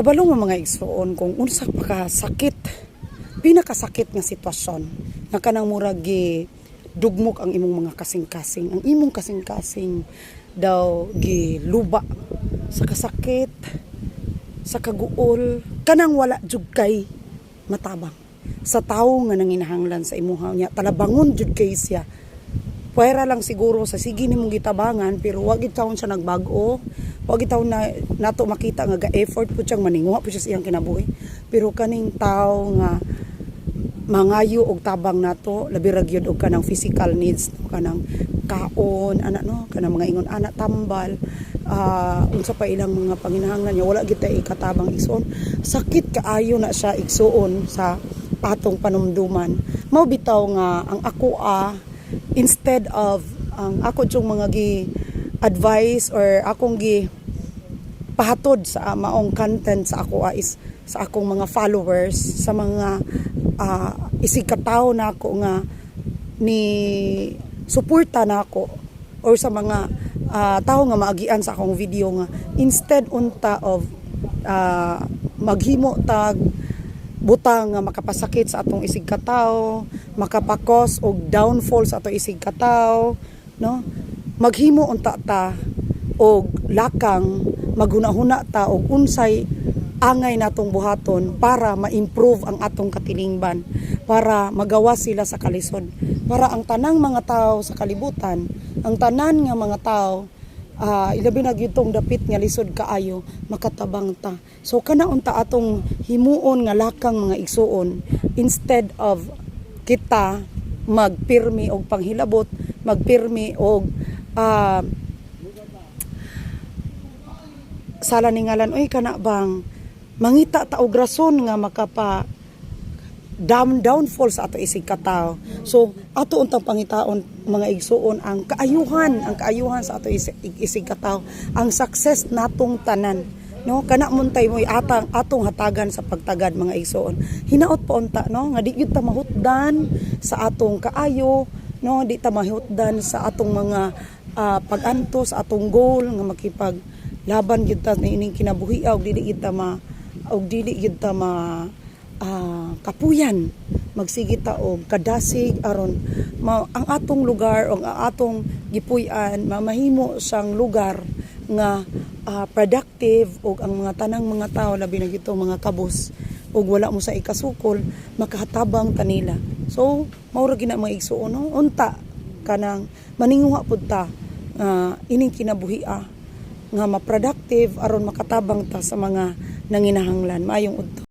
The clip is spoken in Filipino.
Kabalo mo mga igsoon kung unsa pa ka sakit, pinakasakit nga sitwasyon nga kanang murag dugmok ang imong mga kasing-kasing. Ang imong kasing-kasing daw gi luba sa kasakit, sa kaguol, kanang wala jud kay matabang. Sa tawo nga nanginahanglan sa imuha niya, talabangon jud kay siya. Pwera lang siguro sa sige nimong gitabangan pero wag itawon siya nagbago. Wag itawon na nato makita nga ga-effort po siyang maninguha po siya sa kinabuhi. Pero kaning tao nga mangayo og tabang nato labi ra gyud og kanang physical needs kanang kaon ana no kanang mga ingon ana tambal ah unsa pa ilang mga panginahanglan niya wala kita ikatabang igsoon sakit kaayo na siya igsoon sa atong panumduman mao bitaw nga ang ako ah instead of ang ako yung mga gi advice or akong gi pahatod sa maong content sa ako ah, is sa akong mga followers sa mga uh, isigkataw na ako nga ni suporta na ako or sa mga ah, tao nga maagian sa akong video nga. Instead unta of ah, maghimo tag butang nga makapasakit sa atong isig kataw, makapakos og downfall sa atong isig kataw, no? Maghimo unta ta og lakang maghunahuna ta og unsay angay natong buhaton para ma-improve ang atong katilingban, para magawa sila sa kalisod, para ang tanang mga tao sa kalibutan, ang tanan nga mga tao ah ilabi na gyud tong dapit nga lisod kaayo makatabang ta. So kana unta atong himuon nga lakang mga igsuon instead of kita magpirmi og panghilabot magpirmi og ah sala ni ngalan oy kana bang mangita ta og rason nga makapa down downfall sa ato isig katao. So ato untang pangitaon mga igsuon ang kaayuhan, ang kaayuhan sa ato isig, isig katao, ang success natong tanan. No, kana muntay mo atang atong hatagan sa pagtagad mga igsuon. Hinaot pa unta no nga di gyud ta mahutdan sa atong kaayo, no, di ta mahutdan sa atong mga ah, pag-anto atong goal nga makipag laban gyud ta ining kinabuhi og dili gyud ta ma og dili gyud ta ma ah, kapuyan. Magsigit ta og kadasig aron ma, ang atong lugar o ang atong gipuy-an mamahimo sang lugar nga ah, productive og ang mga tanang mga tao labi na gito mga kabos og wala mo sa ikasukol makahatabang kanila. So maura gina mga igsuon no? Unta kanang maninguha pud ta ah, ining kinabuhi ah, nga ma-productive aron makatabang ta sa mga nanginahanglan. Maayong udto